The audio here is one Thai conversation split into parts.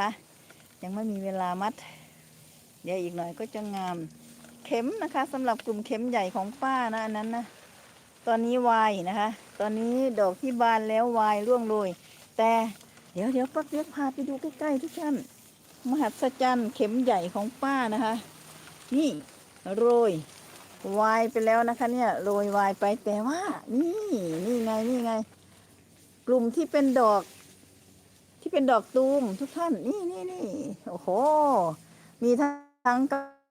คะยังไม่มีเวลามัด เดี๋ยวอีกหน่อยก็จะงาม เข็มนะคะสำหรับกลุ่มเข็มใหญ่ของป้านะอันนั้นนะตอนนี้วายนะคะ ตอนนี้ดอกที่บานแล้ววายร่วงโรยแต่เดี๋ยวเดี๋ยวป้าเปียกพาไปดูใกล้ๆทุกท่านมหัศจรรย์เข็มใหญ่ของป้านะคะ นี่โรยวายไปแล้วนะคะเนี่ยโรยวายไปแต่ว่า นี่นี่ไงนี่ไง กลุ่มที่เป็นดอก เป็นดอกตูมทุกท่าน นี่นี่นี่โอ้โห มีทั้ง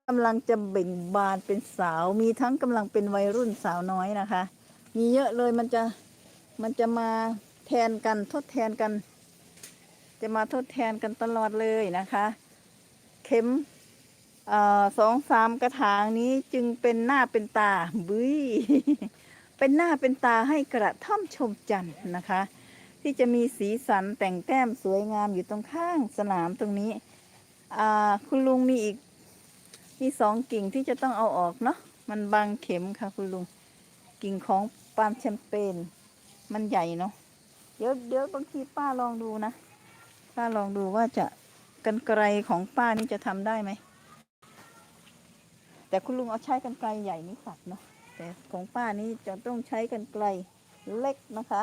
กำลังจะเบ่งบานเป็นสาว มีทั้งกำลังเป็นวัยรุ่นสาวน้อยนะคะ มีเยอะเลยมันจะมันจะมาแทนกันทดแทนกัน จะมาทดแทนกันตลอดเลยนะคะ เข็มอ่อสองสามกระถางนี้จึงเป็นหน้าเป็นตาบุ้ยเป็นหน้าเป็นตาให้กระท่อมชมจันทร์นะคะ ที่จะมีสีสันแต่งแต้มสวยงามอยู่ตรงข้างสนามตรงนี้อ่าคุณลุงมีอีกมีสองกิ่งที่จะต้องเอาออกเนาะมันบางเข็มค่ะคุณลุงกิ่งของปาล์มแชมเปญมันใหญ่เนาะเดี๋ยวเดี๋ยวบางทีป้าลองดูนะ ป้าลองดูว่าจะกันไกลของป้านี่จะทำได้ไหม แต่คุณลุงเอาใช้กันไกลใหญ่นี่สักเนาะแต่ของป้านี่จะต้องใช้กันไกลเล็กนะคะ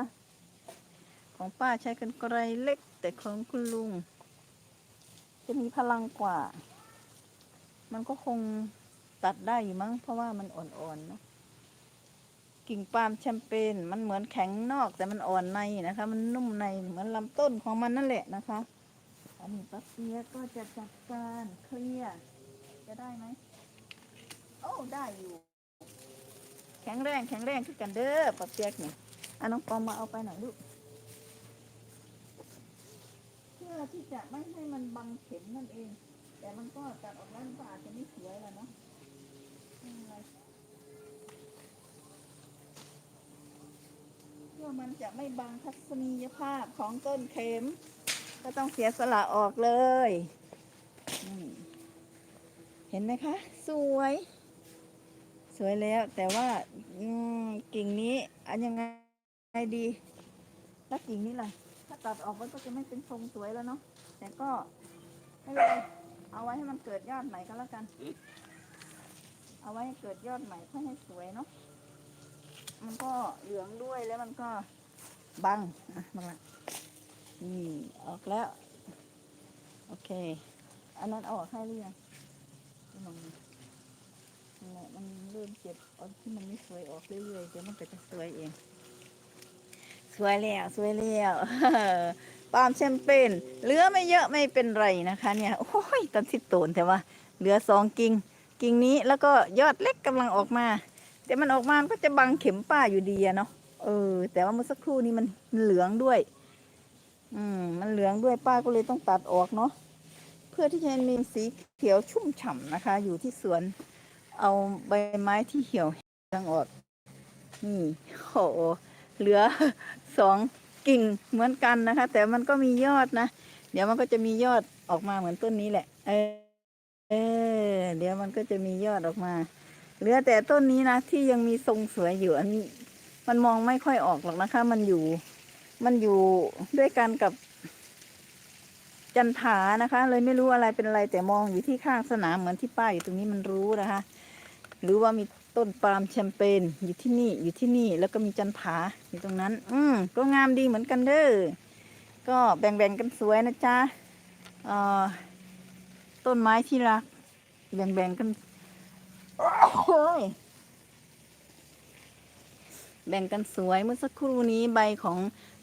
ของป้าใช้กันไกลเล็ก แต่ของคุณลุง จะมีพลังกว่า มันก็คงตัดได้อยู่มั้ง เพราะว่ามันอ่อนๆเนาะกิ่งปาล์มแชมเปญมันเหมือนแข็งนอกแต่มันอ่อนในนะคะ มันนุ่มในเหมือนลำต้นของมันนั่นแหละนะคะ อันนี้ป้าเปียก็จะจัดการเคลียร์จะได้ไหมโอ้ได้อยู่ แข็งแรงแข็งแรงคือกันเด้อป้าเปียกเนี่ยอะน้องปอมมาเอาไปหน่อยลูก เพื่อที่จะไม่ให้มันบังเข็มนั่นเอง แต่มันก็ตัดออกแล้วมันก็อาจจะไม่สวยแล้วเนาะไม่เป็นไรเพื่อมันจะไม่บังทัศนียภาพของต้นเข็ม ก็ต้องเสียสละออกเลยเห็นไหมคะ สวย สวยแล้ว แต่ว่ากิ่งนี้ อันยังไงดี แล้วกิ่งนี้ล่ะ ตัดออกมันก็จะไม่เป็นทรงสวยแล้วเนาะแต่ก็ไม่เป็นไรเอาไว้ให้มันเกิดยอดใหม่ก็แล้วกัน เอาไว้ให้เกิดยอดใหม่เพื่อให้สวยเนาะมันก็เหลืองด้วยแล้วมันก็บังอะบังละนี่ออกแล้ว โอเค อันนั้นออกให้หรือยังลองดูนั่นมันเริ่มเจ็บเอาที่มันไม่สวยออกเรื่อยๆเดี๋ยวมันก็จะสวยเอง สวยแล้วสวยแล้วปาล์มแชมเปญเหลือไม่เยอะไม่เป็นไรนะคะ เนี่ยโอ้ยตันทิดโตนแต่ว่า เหลือสองกิ่งกิ่งนี้แล้วก็ยอดเล็กกำลังออกมา แต่มันออกมาก็จะบังเข็มป้าอยู่ดีอะเนาะเออ แต่ว่าเมื่อสักครู่นี้มันมันเหลืองด้วย อืม มันเหลืองด้วยป้าก็เลยต้องตัดออกเนาะเพื่อที่จะมีสีเขียวชุ่มฉ่ำนะคะ อยู่ที่สวน เอาใบไม้ที่เหี่ยวแห้งออกนี่โอ้โหเหลือ สองกิ่งเหมือนกันนะคะ แต่มันก็มียอดนะ เดี๋ยวมันก็จะมียอดออกมาเหมือนต้นนี้แหละ เออเออเดี๋ยวมันก็จะมียอดออกมาเหลือแต่ต้นนี้นะที่ยังมีทรงสวยอยู่อันนี้ มันมองไม่ค่อยออกหรอกนะคะ มันอยู่ มันอยู่ด้วยกันกับ จันทานะคะ เลยไม่รู้อะไรเป็นอะไรแต่มองอยู่ที่ข้างสนามเหมือนที่ป้าอยู่ตรงนี้มันรู้นะคะ หรือว่ามี ต้นปาล์มแชมเปญอยู่ที่นี่อยู่ที่นี่แล้วก็มีจันผาอยู่ตรงนั้น อืมก็งามดีเหมือนกันเด้อก็แบ่งๆกันสวยนะจ๊ะเอ่อต้นไม้ที่รัก แบ่งๆกันโอ้ยแบ่งกันสวยเมื่อสักครู่นี้ใบของ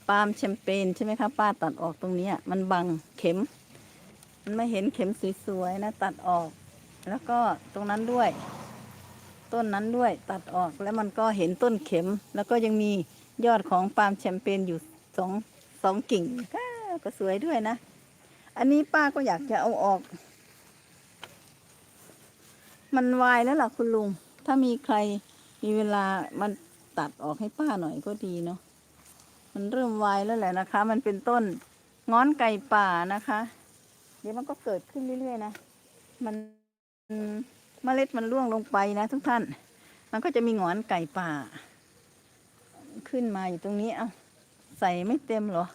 ปาล์มแชมเปญใช่ไหมคะป้าตัดออกตรงนี้มันบังเข็ม มันไม่เห็นเข็มสวยๆนะ ตัดออก แล้วก็ตรงนั้นด้วย ต้นนั้นด้วยตัดออกแล้วมันก็เห็นต้นเข็ม แล้วก็ยังมียอดของปาล์มแชมเปญอยู่สองสองกิ่งก็สวยด้วยนะ อันนี้ป้าก็อยากจะเอาออก มันวายแล้วล่ะคุณลุง ถ้ามีใครมีเวลามันตัดออกให้ป้าหน่อยก็ดีเนาะมันเริ่มวายแล้วแหละนะคะ มันเป็นต้นง้อนไก่ป่านะคะ เดี๋ยวมันก็เกิดขึ้นเรื่อยๆนะ มัน เมล็ดมันร่วงลงไปนะ ทุกท่าน มันก็จะมีหงอนไก่ป่า ขึ้นมาอยู่ตรงนี้เอาใส่ไม่เต็มหรอ